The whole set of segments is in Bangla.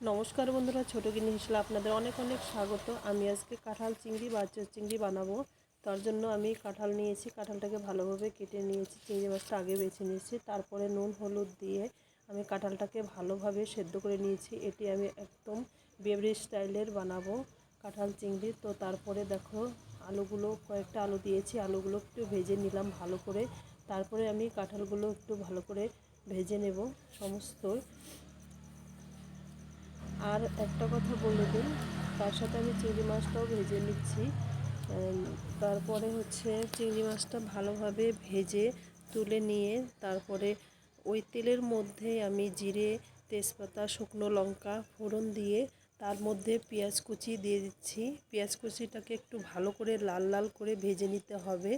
নমস্কার বন্ধুরা, ছোটো কিনে হিসেবে আপনাদের অনেক অনেক স্বাগত। আমি আজকে কাঁঠাল চিংড়ি বা চিংড়ি বানাবো। তার জন্য আমি কাঁঠাল নিয়েছি, কাঁঠালটাকে ভালোভাবে কেটে নিয়েছি, চিংড়ি মাছটা আগে বেছে নিয়েছি। তারপরে নুন, হলুদ দিয়ে আমি কাঁঠালটাকে ভালোভাবে সেদ্ধ করে নিয়েছি। এটি আমি একদম বেবরি স্টাইলের বানাবো কাঁঠাল চিংড়ি। তো তারপরে দেখো, আলুগুলো কয়েকটা আলু দিয়েছি, আলুগুলো একটু ভেজে নিলাম ভালো করে। তারপরে আমি কাঁঠালগুলো একটু ভালো করে ভেজে নেব সমস্ত। আর একটা কথা বলে দিন তার সাথে আমি চিংড়ি মাছটাও ভেজে নিচ্ছি। তারপরে হচ্ছে চিংড়ি মাছটা ভালোভাবে ভেজে তুলে নিয়ে তারপরে ওই তেলের মধ্যে আমি জিরে, তেজপাতা, শুকনো লঙ্কা ফোড়ন দিয়ে তার মধ্যে পেঁয়াজ কুচি দিয়ে দিচ্ছি। পেঁয়াজ কুচিটাকে একটু ভালো করে লাল লাল করে ভেজে নিতে হবে।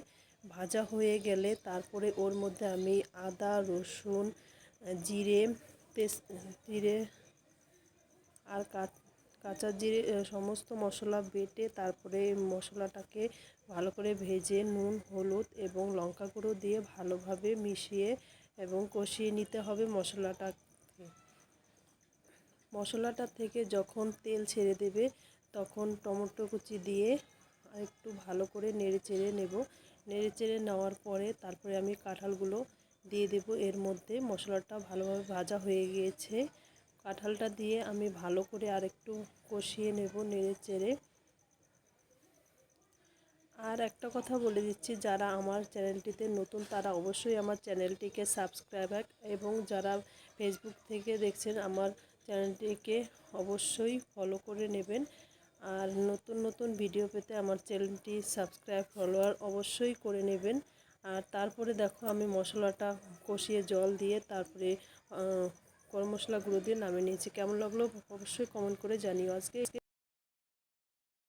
ভাজা হয়ে গেলে তারপরে ওর মধ্যে আমি আদা, রসুন, জিরে, তেজ, জিরে আর কাঁচা জিরে সমস্ত মশলা বেটে তারপরে মশলাটাকে ভালো করে ভেজে নুন, হলুদ এবং লঙ্কা গুঁড়ো দিয়ে ভালোভাবে মিশিয়ে এবং কষিয়ে নিতে হবে মশলাটাকে। মশলাটা থেকে যখন তেল ছেড়ে দেবে তখন টমেটো কুচি দিয়ে একটু ভালো করে নেড়ে চেড়ে নেব। নেড়ে চেড়ে নেওয়ার পরে তারপরে আমি কাঁঠালগুলো দিয়ে দেব। এর মধ্যে মশলাটা ভালোভাবে ভাজা হয়ে গিয়েছে কাঁঠালটা দিয়ে আমি ভালো করে আরেকটু কষিয়ে নেব নেড়ে চেড়ে। আর একটা কথা বলে দিচ্ছি, যারা আমার চ্যানেলটিতে নতুন তারা অবশ্যই আমার চ্যানেলটিকে সাবস্ক্রাইব এবং যারা ফেসবুক থেকে দেখছেন আমার চ্যানেলটিকে অবশ্যই ফলো করে নেবেন। আর নতুন নতুন ভিডিও পেতে আমার চ্যানেলটি সাবস্ক্রাইব ফলোয়ার অবশ্যই করে নেবেন। আর তারপরে দেখো আমি মশলাটা কষিয়ে জল দিয়ে তারপরে গরম মশলা গুঁড়ো দিয়ে নামিয়ে নিয়েছি। কেমন লাগল অবশ্যই কমেন্ট করে জানিও। আজকে